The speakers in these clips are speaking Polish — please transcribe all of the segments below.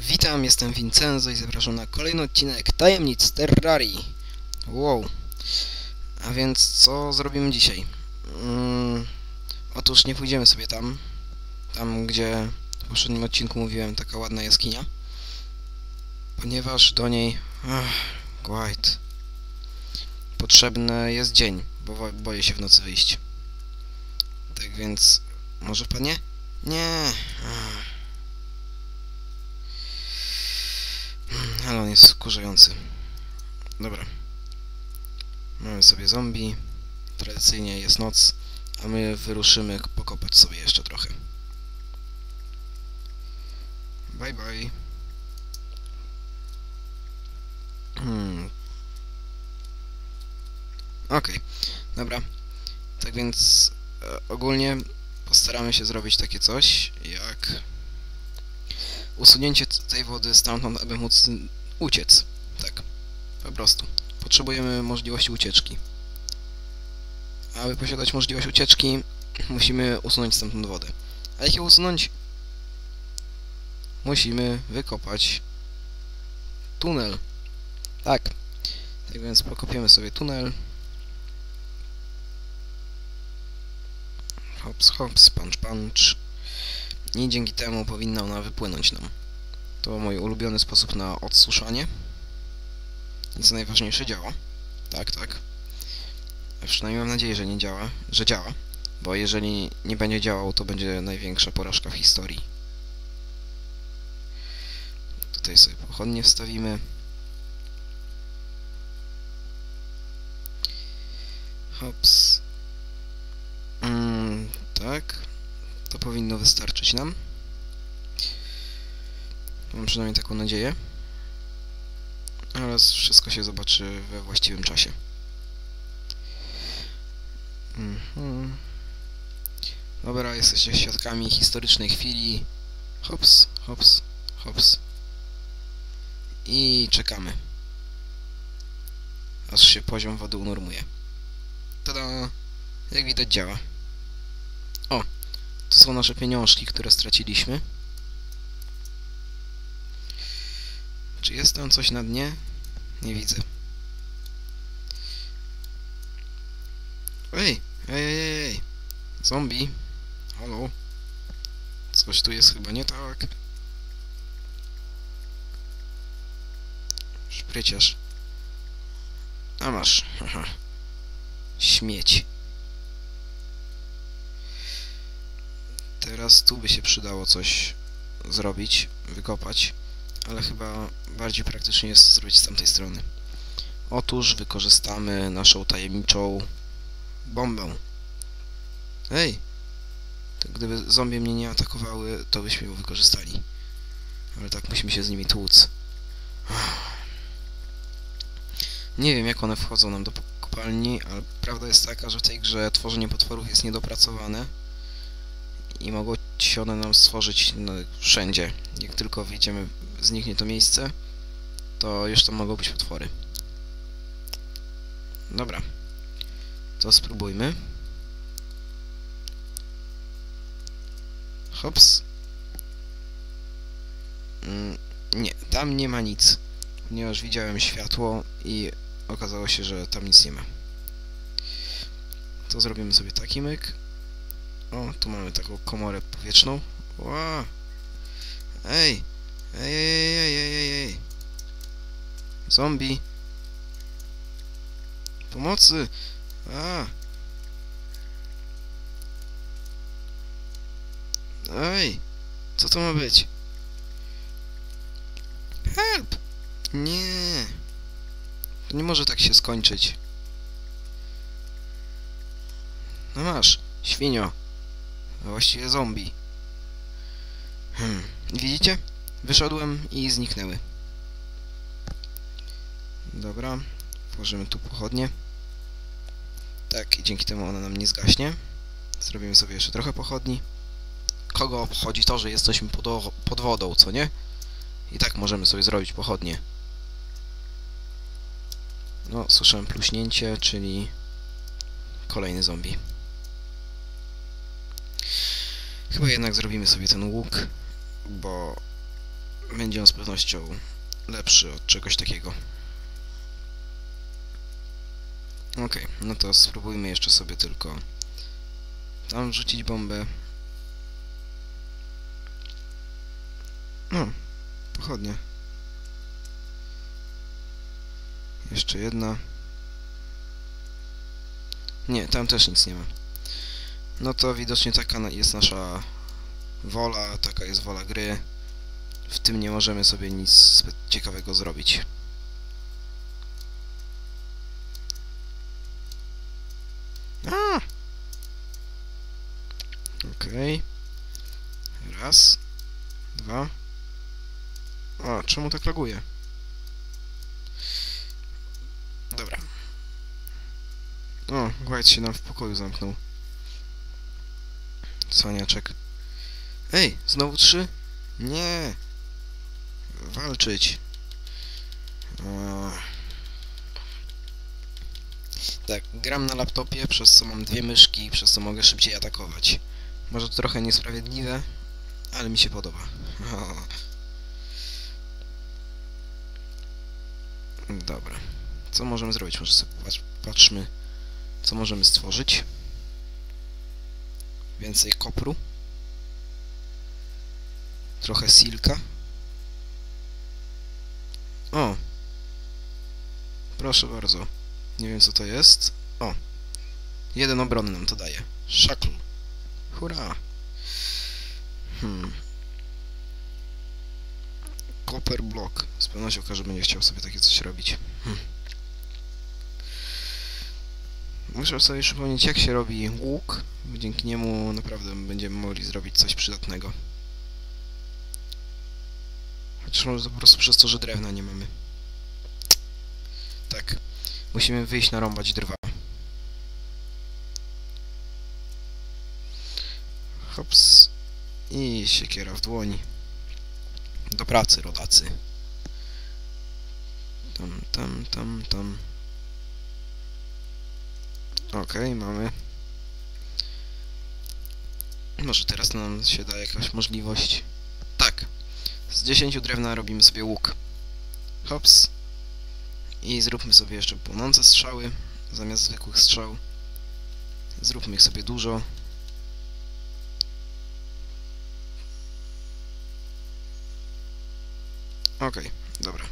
Witam, jestem Vincenzo i zapraszam na kolejny odcinek Tajemnic Terrarii. Wow. A więc co zrobimy dzisiaj? Mm, otóż nie pójdziemy sobie tam, tam gdzie w poprzednim odcinku mówiłem, taka ładna jaskinia. Ponieważ do niej... Ach, White. Potrzebny jest dzień, bo boję się w nocy wyjść. Tak więc... Może wpadnie? Nie. Ach. Ale on jest wkurzający. Dobra. Mamy sobie zombie. Tradycyjnie jest noc, a my wyruszymy pokopać sobie jeszcze trochę. Bye bye. Hmm. Okej, dobra. Tak więc e, ogólnie postaramy się zrobić takie coś, jak usunięcie tej wody stamtąd, aby móc uciec. Tak, po prostu. Potrzebujemy możliwości ucieczki. Aby posiadać możliwość ucieczki, musimy usunąć stamtąd wodę. A jak ją usunąć? Musimy wykopać tunel. Tak. Tak więc pokopiemy sobie tunel. Hops, hops, punch, punch. I dzięki temu powinna ona wypłynąć nam. To mój ulubiony sposób na odsuszanie. I co najważniejsze działa. Tak, tak. Przynajmniej mam nadzieję, że nie działa, że działa. Bo jeżeli nie będzie działał, to będzie największa porażka w historii. Tutaj sobie pochodnie wstawimy. Hops. Mm, tak. To powinno wystarczyć nam. Mam przynajmniej taką nadzieję. Ale wszystko się zobaczy we właściwym czasie. Mhm. Dobra, jesteście świadkami historycznej chwili. Hops, hops, hops. I czekamy. Aż się poziom wody unormuje. Tada! Jak widać działa. To są nasze pieniążki, które straciliśmy. Czy jest tam coś na dnie? Nie widzę. Ej! Ej, ej, ej, ej! Zombie! Halo? Coś tu jest chyba nie tak. Szpryciarz. A masz. Haha. Śmieć. Teraz tu by się przydało coś zrobić, wykopać, ale chyba bardziej praktycznie jest zrobić z tamtej strony. Otóż wykorzystamy naszą tajemniczą bombę. Hej! Gdyby zombie mnie nie atakowały, to byśmy ją wykorzystali. Ale tak musimy się z nimi tłuc. Nie wiem jak one wchodzą nam do kopalni, ale prawda jest taka, że w tej grze tworzenie potworów jest niedopracowane i mogą się one nam stworzyć no, wszędzie. Jak tylko wyjdziemy, zniknie to miejsce, to już tam mogą być potwory. Dobra. To spróbujmy. Hops. Mm, nie, tam nie ma nic. Ponieważ widziałem światło i okazało się, że tam nic nie ma. To zrobimy sobie taki myk. O, tu mamy taką komorę powietrzną. Ła! Ej! Ej, ej, ej, ej, ej, ej! Zombie! Pomocy! A! Ej! Co to ma być? Help! Nie! To nie może tak się skończyć. No masz, świnio. Właściwie zombie. Hmm. Widzicie? Wyszedłem i zniknęły. Dobra. Włożymy tu pochodnie. Tak, i dzięki temu ona nam nie zgaśnie. Zrobimy sobie jeszcze trochę pochodni. Kogo obchodzi to, że jesteśmy pod, pod wodą, co nie? I tak możemy sobie zrobić pochodnie. No, słyszałem pluśnięcie, czyli kolejny zombie. Chyba jednak zrobimy sobie ten łuk, bo będzie on z pewnością lepszy od czegoś takiego. Okej, no to spróbujmy jeszcze sobie tylko tam wrzucić bombę. No, pochodnie. Jeszcze jedna. Nie, tam też nic nie ma. No to widocznie taka jest nasza wola, taka jest wola gry. W tym nie możemy sobie nic zbyt ciekawego zrobić. A! Okej. Raz. Dwa. A, czemu tak laguje? Dobra. O, White się nam w pokoju zamknął. Cwaniaczek. Ej, znowu trzy? Nie. Walczyć. O. Tak, gram na laptopie, przez co mam dwie myszki, przez co mogę szybciej atakować. Może to trochę niesprawiedliwe, ale mi się podoba. O. Dobra. Co możemy zrobić? Może sobie patrz, patrzmy, co możemy stworzyć. Więcej kopru. Trochę silka. O! Proszę bardzo. Nie wiem co to jest. O! Jeden obronny nam to daje. Szakl. Hurra! Hmm. Copper block. Z pewnością każdy będzie chciał sobie takie coś robić. Hmm. Muszę sobie przypomnieć jak się robi łuk. Dzięki niemu naprawdę będziemy mogli zrobić coś przydatnego. Chociaż może po prostu przez to, że drewna nie mamy. Tak. Musimy wyjść narąbać drwa. Hops. I siekiera w dłoni. Do pracy, rodacy. Tam, tam, tam, tam. Okej, mamy. Może teraz nam się da jakaś możliwość. Tak. Z 10 drewna robimy sobie łuk. Hops. I zróbmy sobie jeszcze płonące strzały zamiast zwykłych strzał. Zróbmy ich sobie dużo. Okej, dobra.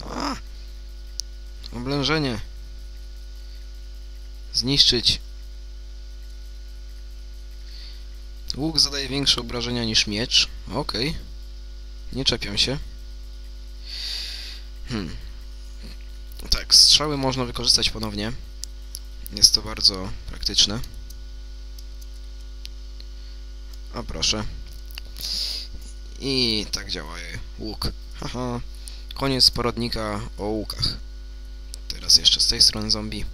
A! Oblężenie. Zniszczyć. Łuk zadaje większe obrażenia niż miecz. Okej. Nie czepiam się. Hmm. Tak, strzały można wykorzystać ponownie. Jest to bardzo praktyczne. O proszę. I tak działa łuk. Haha. Koniec poradnika o łukach. Teraz jeszcze z tej strony zombie.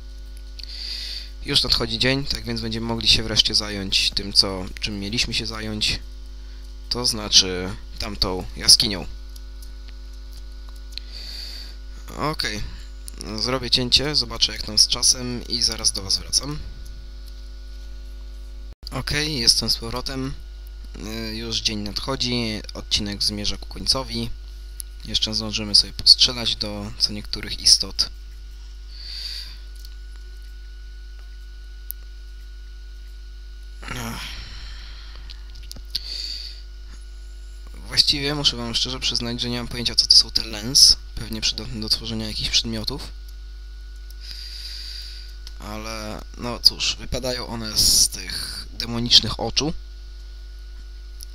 Już nadchodzi dzień, tak więc będziemy mogli się wreszcie zająć tym, co, czym mieliśmy się zająć. To znaczy tamtą jaskinią. Okej. Zrobię cięcie, zobaczę jak tam z czasem i zaraz do Was wracam. Okej, jestem z powrotem. Y, Już dzień nadchodzi, odcinek zmierza ku końcowi. Jeszcze zdążymy sobie postrzelać do co niektórych istot. Ach. Właściwie muszę wam szczerze przyznać, że nie mam pojęcia co to są te lens. Pewnie przydatne do tworzenia jakichś przedmiotów. Ale no cóż, wypadają one z tych demonicznych oczu.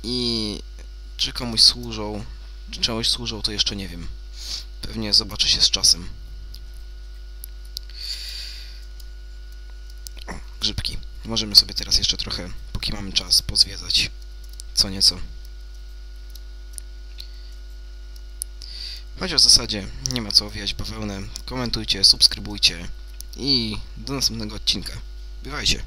I czy komuś służą, czy czemuś służą, to jeszcze nie wiem. Pewnie zobaczy się z czasem. Grzybki. Możemy sobie teraz jeszcze trochę, póki mamy czas, pozwiedzać co nieco. Chociaż w zasadzie nie ma co owijać bawełnę. Komentujcie, subskrybujcie i do następnego odcinka. Bywajcie!